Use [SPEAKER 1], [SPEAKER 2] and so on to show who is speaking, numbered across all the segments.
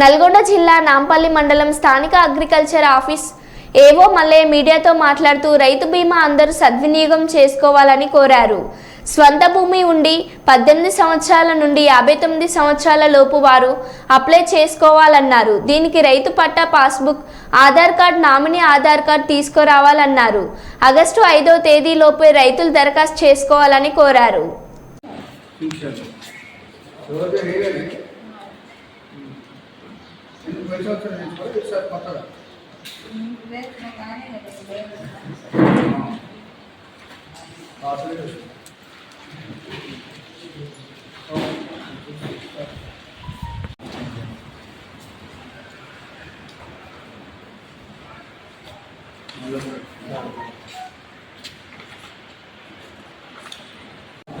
[SPEAKER 1] నల్గొండ జిల్లా నాంపల్లి మండలం స్థానిక అగ్రికల్చర్ ఆఫీస్. ఏవో మల్లే మీడియాతో మాట్లాడుతూ రైతు బీమా అందరూ సద్వినియోగం చేసుకోవాలని కోరారు. స్వంత భూమి ఉండి పద్దెనిమిది సంవత్సరాల నుండి యాభై తొమ్మిది సంవత్సరాల లోపు వారు అప్లై చేసుకోవాలన్నారు. దీనికి రైతు పట్టా passbook Aadhaar card nominee Aadhaar card తీసుకురావాలన్నారు. August ఐదో తేదీలోపే రైతులు దరఖాస్తు చేసుకోవాలని కోరారు.
[SPEAKER 2] నిమిషాలు ఈసారి కొత్తగా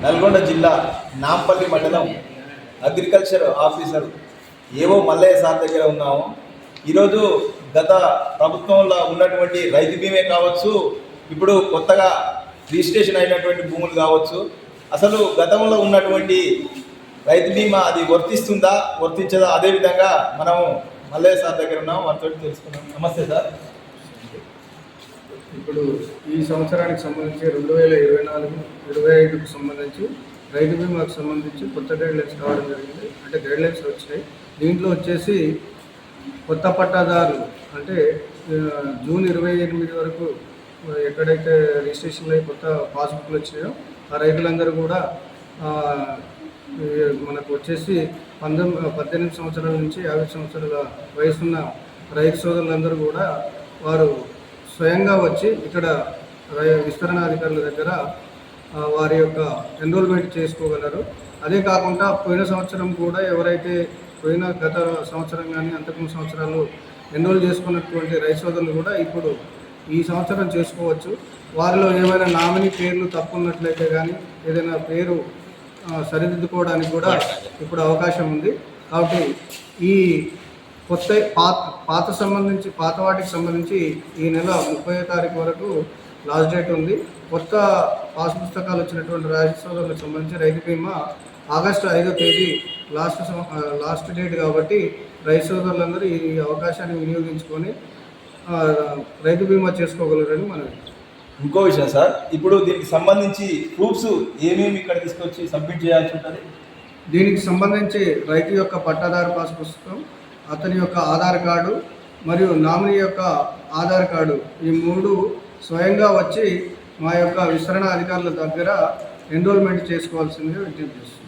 [SPEAKER 3] నల్గొండ జిల్లా నాంపల్లి మండలం అగ్రికల్చర్ ఆఫీసర్ ఏవో మల్లయ్య సార్ దగ్గర ఉన్నాము. ఈరోజు గత ప్రభుత్వంలో ఉన్నటువంటి రైతు బీమే కావచ్చు ఇప్పుడు కొత్తగా రిజిస్ట్రేషన్ అయినటువంటి భూములు కావచ్చు అసలు గతంలో ఉన్నటువంటి రైతు బీమా అది వర్తిస్తుందా వర్తించదా అదేవిధంగా మనము మల్లయ్య సార్ దగ్గర ఉన్నాము వారితో తెలుసుకున్నాం నమస్తే సార్.
[SPEAKER 2] ఇప్పుడు ఈ సంవత్సరానికి సంబంధించి రెండు వేల ఇరవై నాలుగు ఇరవై ఐదుకు సంబంధించి రైతు బీమాకు సంబంధించి కొత్త గైడ్ లైన్స్ కావడం జరిగింది. అంటే గైడ్ లైన్స్ వచ్చాయి. దీంట్లో వచ్చేసి కొత్త పట్టాదారు అంటే జూన్ ఇరవై ఎనిమిది వరకు ఎక్కడైతే రిజిస్ట్రేషన్ అయ్యి కొత్త పాస్బుక్లు వచ్చినాయో ఆ రైతులందరూ కూడా మనకు వచ్చేసి పంతొమ్మిది పద్దెనిమిది సంవత్సరాల నుంచి యాభై సంవత్సరాల వయసున్న రైతు సోదరులందరూ కూడా వారు స్వయంగా వచ్చి ఇక్కడ రై- విస్తరణ అధికారుల దగ్గర వారి యొక్క ఎన్రోల్మెంట్ చేసుకోగలరు. అదే కాకుండా పోయిన సంవత్సరం కూడా ఎవరైతే పోయిన గత సంవత్సరం కానీ అంతకుముందు సంవత్సరాలు ఎన్రోల్ చేసుకున్నటువంటి రైతు సోదరులు కూడా ఇప్పుడు ఈ సంవత్సరం చేసుకోవచ్చు. వారిలో ఏమైనా నామినీ పేర్లు తప్పు ఉన్నట్లయితే కానీ ఏదైనా పేరు సరిదిద్దుకోవడానికి కూడా ఇప్పుడు అవకాశం ఉంది. కాబట్టి ఈ కొత్త పాత పాత సంబంధించి పాత వాటికి సంబంధించి ఈ నెల ముప్పై తారీఖు వరకు లాస్ట్ డేట్ ఉంది. కొత్త పాస్ పుస్తకాలు వచ్చినటువంటి రైతు సోదరులకు సంబంధించి రైతు బీమా ఆగస్టు ఐదో తేదీ లాస్ట్ లాస్ట్ డేట్ కాబట్టి రైతు సోదరులందరూ ఈ అవకాశాన్ని వినియోగించుకొని రైతు బీమా చేసుకోగలరని మనం
[SPEAKER 3] ఇంకో విషయం సార్ ఇప్పుడు దీనికి సంబంధించి ప్రూఫ్స్ ఏమేమి ఇక్కడ తీసుకొచ్చి సబ్మిట్ చేయాల్సి ఉంటుంది?
[SPEAKER 2] దీనికి సంబంధించి రైతు యొక్క పట్టాదారు పాస్ పుస్తకం అతని యొక్క ఆధార్ కార్డు మరియు నామినీ యొక్క ఆధార్ కార్డు ఈ మూడు స్వయంగా వచ్చి మా యొక్క విస్తరణ అధికారుల దగ్గర ఎన్రోల్మెంట్ చేసుకోవాల్సిందిగా విజ్ఞప్తి చేస్తున్నాం.